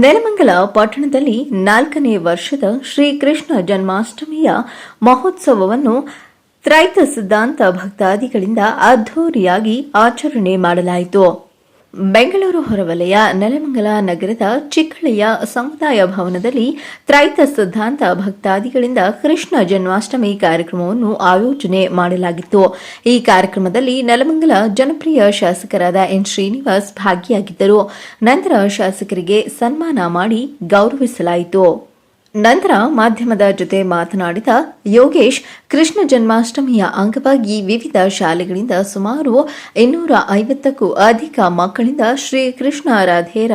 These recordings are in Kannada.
ನೆಲಮಂಗಲ ಪಟ್ಟಣದಲ್ಲಿ ನಾಲ್ಕನೇ ವರ್ಷದ ಶ್ರೀಕೃಷ್ಣ ಜನ್ಮಾಷ್ಟಮಿಯ ಮಹೋತ್ಸವವನ್ನು ತ್ರೈತ ಸಿದ್ಧಾಂತ ಭಕ್ತಾದಿಗಳಿಂದ ಅದ್ಧೂರಿಯಾಗಿ ಆಚರಣೆ ಮಾಡಲಾಯಿತು. ಬೆಂಗಳೂರು ಹೊರವಲಯ, ನೆಲಮಂಗಲ ನಗರದ ಚಿಕ್ಕಳೆಯ ಸಮುದಾಯ ಭವನದಲ್ಲಿ ತ್ರೈತ ಸಿದ್ಧಾಂತ ಭಕ್ತಾದಿಗಳಿಂದ ಕೃಷ್ಣ ಜನ್ಮಾಷ್ಟಮಿ ಕಾರ್ಯಕ್ರಮವನ್ನು ಆಯೋಜನೆ ಮಾಡಲಾಗಿತ್ತು. ಈ ಕಾರ್ಯಕ್ರಮದಲ್ಲಿ ನೆಲಮಂಗಲ ಜನಪ್ರಿಯ ಶಾಸಕರಾದ ಎನ್ ಶ್ರೀನಿವಾಸ್ ಭಾಗಿಯಾಗಿದ್ದರು. ನಂತರ ಶಾಸಕರಿಗೆ ಸನ್ಮಾನ ಮಾಡಿ ಗೌರವಿಸಲಾಯಿತು. ನಂತರ ಮಾಧ್ಯಮದ ಜೊತೆ ಮಾತನಾಡಿದ ಯೋಗೇಶ್, ಕೃಷ್ಣ ಜನ್ಮಾಷ್ಟಮಿಯ ಅಂಗವಾಗಿ ವಿವಿಧ ಶಾಲೆಗಳಿಂದ ಸುಮಾರು ಇನ್ನೂರ ಐವತ್ತಕ್ಕೂ ಅಧಿಕ ಮಕ್ಕಳಿಂದ ಶ್ರೀ ಕೃಷ್ಣ ರಾಧೇರ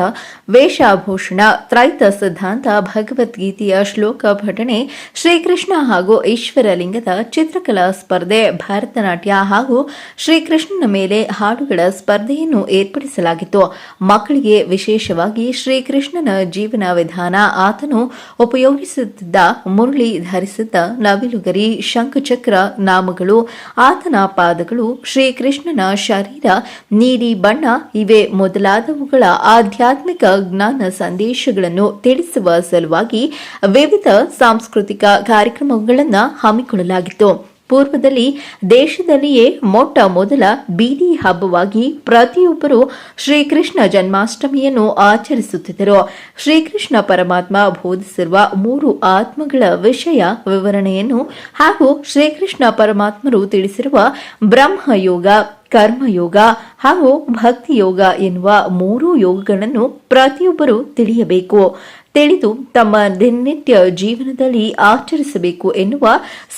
ವೇಷಭೂಷಣ, ತ್ರೈತ ಸಿದ್ಧಾಂತ, ಭಗವದ್ಗೀತೆಯ ಶ್ಲೋಕ ಪಠಣೆ ಶ್ರೀಕೃಷ್ಣ ಹಾಗೂ ಈಶ್ವರಲಿಂಗದ ಚಿತ್ರಕಲಾ ಸ್ಪರ್ಧೆ, ಭರತನಾಟ್ಯ ಹಾಗೂ ಶ್ರೀಕೃಷ್ಣನ ಮೇಲೆ ಹಾಡುಗಳ ಸ್ಪರ್ಧೆಯನ್ನು ಏರ್ಪಡಿಸಲಾಗಿತ್ತು. ಮಕ್ಕಳಿಗೆ ವಿಶೇಷವಾಗಿ ಶ್ರೀಕೃಷ್ಣನ ಜೀವನ ವಿಧಾನ ಆತನು ಉಪಯೋಗಿಸುತ್ತಿದ್ದ ಮುರುಳಿ ಧರಿಸಿದ್ದ ನವಿಲುಗರಿ ಶಂಖಚಕ್ರ ನಾಮಗಳು ಆತನ ಪಾದಗಳು ಶ್ರೀಕೃಷ್ಣನ ಶರೀರ, ನೀಲಿ ಬಣ್ಣ ಇವೆ ಮೊದಲಾದವುಗಳ ಆಧ್ಯಾತ್ಮಿಕ ಜ್ಞಾನ ಸಂದೇಶಗಳನ್ನು ತಿಳಿಸುವ ಸಲುವಾಗಿ ವಿವಿಧ ಸಾಂಸ್ಕೃತಿಕ ಕಾರ್ಯಕ್ರಮಗಳನ್ನು ಹಮ್ಮಿಕೊಳ್ಳಲಾಗಿತ್ತು. ಪೂರ್ವದಲ್ಲಿ ದೇಶದಲ್ಲಿಯೇ ಮೊಟ್ಟ ಮೊದಲ ಬೀದಿ ಹಬ್ಬವಾಗಿ ಪ್ರತಿಯೊಬ್ಬರು ಶ್ರೀಕೃಷ್ಣ ಜನ್ಮಾಷ್ಟಮಿಯನ್ನು ಆಚರಿಸುತ್ತಿದ್ದರು. ಶ್ರೀಕೃಷ್ಣ ಪರಮಾತ್ಮ ಬೋಧಿಸಿರುವ ಮೂರು ಆತ್ಮಗಳ ವಿಷಯ ವಿವರಣೆಯನ್ನು ಹಾಗೂ ಶ್ರೀಕೃಷ್ಣ ಪರಮಾತ್ಮರು ತಿಳಿಸಿರುವ ಬ್ರಹ್ಮಯೋಗ ಕರ್ಮಯೋಗ ಹಾಗೂ ಭಕ್ತಿಯೋಗ ಎನ್ನುವ ಮೂರು ಯೋಗಗಳನ್ನು ಪ್ರತಿಯೊಬ್ಬರು ತಿಳಿಯಬೇಕು. ತಿಳಿದು ತಮ್ಮ ದಿನನಿತ್ಯ ಜೀವನದಲ್ಲಿ ಆಚರಿಸಬೇಕು ಎನ್ನುವ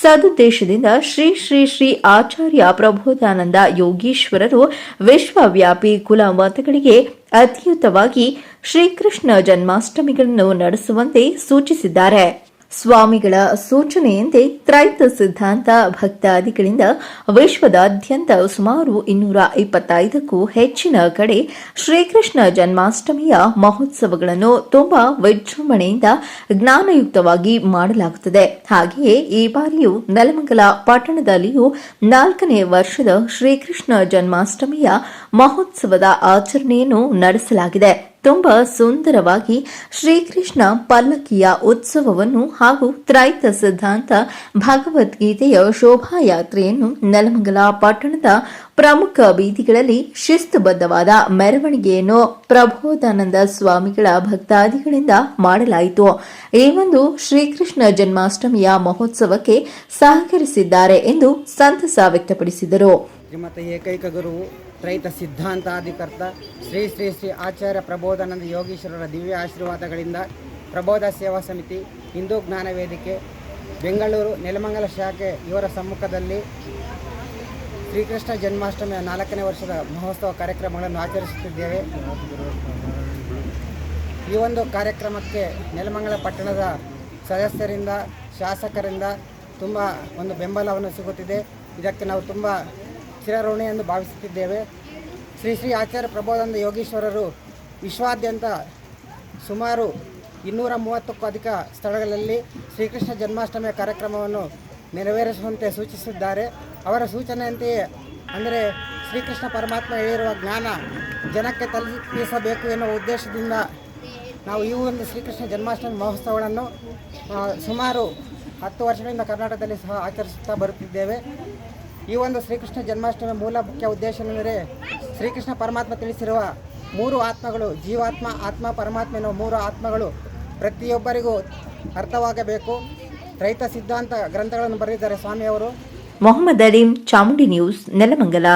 ಸದುದ್ದೇಶದಿಂದ ಶ್ರೀ ಶ್ರೀ ಶ್ರೀ ಆಚಾರ್ಯ ಪ್ರಬೋಧಾನಂದ ಯೋಗೀಶ್ವರರು ವಿಶ್ವವ್ಯಾಪಿ ಕುಲ ಮತಗಳಿಗೆ ಅತ್ಯುತವಾಗಿ ಶ್ರೀಕೃಷ್ಣ ಜನ್ಮಾಷ್ಟಮಿಗಳನ್ನು ನಡೆಸುವಂತೆ ಸೂಚಿಸಿದ್ದಾರೆ. ಸ್ವಾಮಿಗಳ ಸೂಚನೆಯಂತೆ ತ್ರೈತ ಸಿದ್ಧಾಂತ ಭಕ್ತಾದಿಗಳಿಂದ ವಿಶ್ವದಾದ್ಯಂತ ಸುಮಾರು ಇನ್ನೂರ ಇಪ್ಪತ್ತೈದಕ್ಕೂ ಹೆಚ್ಚಿನ ಕಡೆ ಶ್ರೀಕೃಷ್ಣ ಜನ್ಮಾಷ್ಟಮಿಯ ಮಹೋತ್ಸವಗಳನ್ನು ತುಂಬಾ ವಿಜೃಂಭಣೆಯಿಂದ ಜ್ಞಾನಯುಕ್ತವಾಗಿ ಮಾಡಲಾಗುತ್ತದೆ. ಹಾಗೆಯೇ ಈ ಬಾರಿಯೂ ನೆಲಮಂಗಲ ಪಟ್ಟಣದಲ್ಲಿಯೂ ನಾಲ್ಕನೇ ವರ್ಷದ ಶ್ರೀಕೃಷ್ಣ ಜನ್ಮಾಷ್ಟಮಿಯ ಮಹೋತ್ಸವದ ಆಚರಣೆಯನ್ನು ನಡೆಸಲಾಗಿದೆ. ತುಂಬಾ ಸುಂದರವಾಗಿ ಶ್ರೀಕೃಷ್ಣ ಪಲ್ಲಕ್ಕಿಯ ಉತ್ಸವವನ್ನು ಹಾಗೂ ತ್ರೈತ ಸಿದ್ಧಾಂತ ಭಗವದ್ಗೀತೆಯ ಶೋಭಾಯಾತ್ರೆಯನ್ನು ನೆಲಮಂಗಲ ಪಟ್ಟಣದ ಪ್ರಮುಖ ಬೀದಿಗಳಲ್ಲಿ ಶಿಸ್ತುಬದ್ಧವಾದ ಮೆರವಣಿಗೆಯನ್ನು ಪ್ರಬೋಧಾನಂದ ಸ್ವಾಮಿಗಳ ಭಕ್ತಾದಿಗಳಿಂದ ಮಾಡಲಾಯಿತು. ಈ ಒಂದು ಶ್ರೀಕೃಷ್ಣ ಜನ್ಮಾಷ್ಟಮಿಯ ಮಹೋತ್ಸವಕ್ಕೆ ಸಹಕರಿಸಿದ್ದಾರೆ ಎಂದು ಸಂತಸ ವ್ಯಕ್ತಪಡಿಸಿದರು. ಶ್ರೀಮತ ಏಕೈಕ ಗುರು, ತ್ರೈತ ಸಿದ್ಧಾಂತಾಧಿಕರ್ತ ಶ್ರೀ ಶ್ರೀ ಶ್ರೀ ಆಚಾರ್ಯ ಪ್ರಬೋಧಾನಂದ ಯೋಗೀಶ್ವರರ ದಿವ್ಯ ಆಶೀರ್ವಾದಗಳಿಂದ ಪ್ರಬೋಧ ಸೇವಾ ಸಮಿತಿ ಹಿಂದೂ ಜ್ಞಾನ ವೇದಿಕೆ, ಬೆಂಗಳೂರು, ನೆಲಮಂಗಲ ಶಾಖೆ ಇವರ ಸಮ್ಮುಖದಲ್ಲಿ ಶ್ರೀಕೃಷ್ಣ ಜನ್ಮಾಷ್ಟಮಿಯ ನಾಲ್ಕನೇ ವರ್ಷದ ಮಹೋತ್ಸವ ಕಾರ್ಯಕ್ರಮಗಳನ್ನು ಆಚರಿಸುತ್ತಿದ್ದೇವೆ. ಈ ಒಂದು ಕಾರ್ಯಕ್ರಮಕ್ಕೆ ನೆಲಮಂಗಲ ಪಟ್ಟಣದ ಸದಸ್ಯರಿಂದ, ಶಾಸಕರಿಂದ ತುಂಬ ಒಂದು ಬೆಂಬಲವನ್ನು ಸಿಗುತ್ತಿದೆ. ಇದಕ್ಕೆ ನಾವು ತುಂಬ ಚಿರಋಣಿ ಎಂದು ಭಾವಿಸುತ್ತಿದ್ದೇವೆ. ಶ್ರೀ ಶ್ರೀ ಆಚಾರ್ಯ ಪ್ರಬೋಧಾನಂದ ಯೋಗೀಶ್ವರರು ವಿಶ್ವಾದ್ಯಂತ ಸುಮಾರು ಇನ್ನೂರ ಮೂವತ್ತಕ್ಕೂ ಅಧಿಕ ಸ್ಥಳಗಳಲ್ಲಿ ಶ್ರೀಕೃಷ್ಣ ಜನ್ಮಾಷ್ಟಮಿಯ ಕಾರ್ಯಕ್ರಮವನ್ನು ನೆರವೇರಿಸುವಂತೆ ಸೂಚಿಸಿದ್ದಾರೆ. ಅವರ ಸೂಚನೆಯಂತೆಯೇ ಅಂದರೆ ಶ್ರೀಕೃಷ್ಣ ಪರಮಾತ್ಮ ಹೇಳಿರುವ ಜ್ಞಾನ ಜನಕ್ಕೆ ತಲುಪಿಸಬೇಕು ಎನ್ನುವ ಉದ್ದೇಶದಿಂದ ನಾವು ಈ ಒಂದು ಶ್ರೀಕೃಷ್ಣ ಜನ್ಮಾಷ್ಟಮಿ ಮಹೋತ್ಸವಗಳನ್ನು ಸುಮಾರು ಹತ್ತು ವರ್ಷಗಳಿಂದ ಕರ್ನಾಟಕದಲ್ಲಿ ಸಹ ಆಚರಿಸುತ್ತಾ ಬರುತ್ತಿದ್ದೇವೆ. ಈ ಒಂದು ಶ್ರೀಕೃಷ್ಣ ಜನ್ಮಾಷ್ಟಮಿ ಮೂಲ ಮುಖ್ಯ ಉದ್ದೇಶವೆಂದರೆ ಶ್ರೀಕೃಷ್ಣ ಪರಮಾತ್ಮ ತಿಳಿಸಿರುವ ಮೂರು ಆತ್ಮಗಳು, ಜೀವಾತ್ಮ, ಆತ್ಮ, ಪರಮಾತ್ಮ ಎನ್ನುವ ಮೂರು ಆತ್ಮಗಳು ಪ್ರತಿಯೊಬ್ಬರಿಗೂ ಅರ್ಥವಾಗಬೇಕು. ರೈತ ಸಿದ್ಧಾಂತ ಗ್ರಂಥಗಳನ್ನು ಬರೆದಿದ್ದಾರೆ ಸ್ವಾಮಿಯವರು ಮೊಹಮ್ಮದ್ ಅಲೀಂ ಚಾಮುಂಡಿ ನ್ಯೂಸ್ ನೆಲಮಂಗಲ.